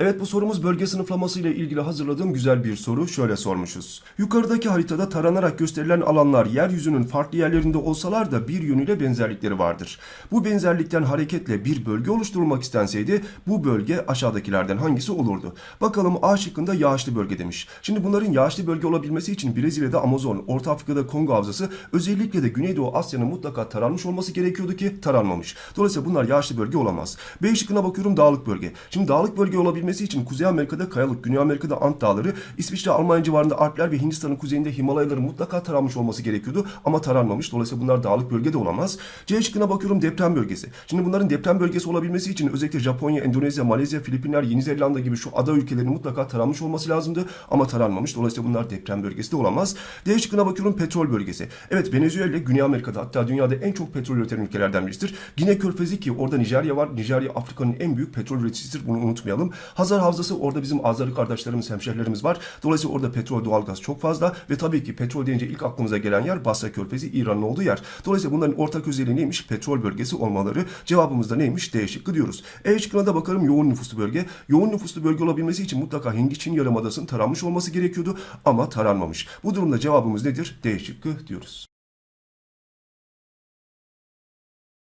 Evet bu sorumuz bölge sınıflaması ile ilgili hazırladığım güzel bir soru. Şöyle sormuşuz. Yukarıdaki haritada taranarak gösterilen alanlar yeryüzünün farklı yerlerinde olsalar da bir yönüyle benzerlikleri vardır. Bu benzerlikten hareketle bir bölge oluşturulmak istenseydi bu bölge aşağıdakilerden hangisi olurdu? Bakalım A şıkkında yağışlı bölge demiş. Şimdi bunların yağışlı bölge olabilmesi için Brezilya'da Amazon, Orta Afrika'da Kongo Havzası özellikle de Güneydoğu Asya'nın mutlaka taranmış olması gerekiyordu ki taranmamış. Dolayısıyla bunlar yağışlı bölge olamaz. B şıkkına bakıyorum dağlık bölge. Şimdi dağlık bölge olabilmesi için Kuzey Amerika'da kayalık, Güney Amerika'da Ant Dağları, İsviçre, Almanya civarında Alpler ve Hindistan'ın kuzeyinde Himalayaların mutlaka taranmış olması gerekiyordu ama taranmamış. Dolayısıyla bunlar dağlık bölge de olamaz. C şıkkına bakıyorum deprem bölgesi. Şimdi bunların deprem bölgesi olabilmesi için özellikle Japonya, Endonezya, Malezya, Filipinler, Yeni Zelanda gibi şu ada ülkelerinin mutlaka taranmış olması lazımdı ama taranmamış. Dolayısıyla bunlar deprem bölgesi de olamaz. D şıkkına bakıyorum petrol bölgesi. Evet Venezuela Güney Amerika'da hatta dünyada en çok petrol üreten ülkelerden birisidir. Gine Körfezi ki orada Nijerya var. Nijerya Afrika'nın en büyük petrol üreticisidir. Bunu unutmayalım. Hazar Havzası orada bizim Azeri kardeşlerimiz, hemşehrilerimiz var. Dolayısıyla orada petrol, doğalgaz çok fazla ve tabii ki petrol deyince ilk aklımıza gelen yer Basra Körfezi, İran'ın olduğu yer. Dolayısıyla bunların ortak özelliği neymiş? Petrol bölgesi olmaları. Cevabımız da neymiş? D şıkkı diyoruz. E şıkkına da bakalım yoğun nüfuslu bölge. Yoğun nüfuslu bölge olabilmesi için mutlaka Hindi Çin Yarımadası'nın taranmış olması gerekiyordu ama taranmamış. Bu durumda cevabımız nedir? D şıkkı diyoruz.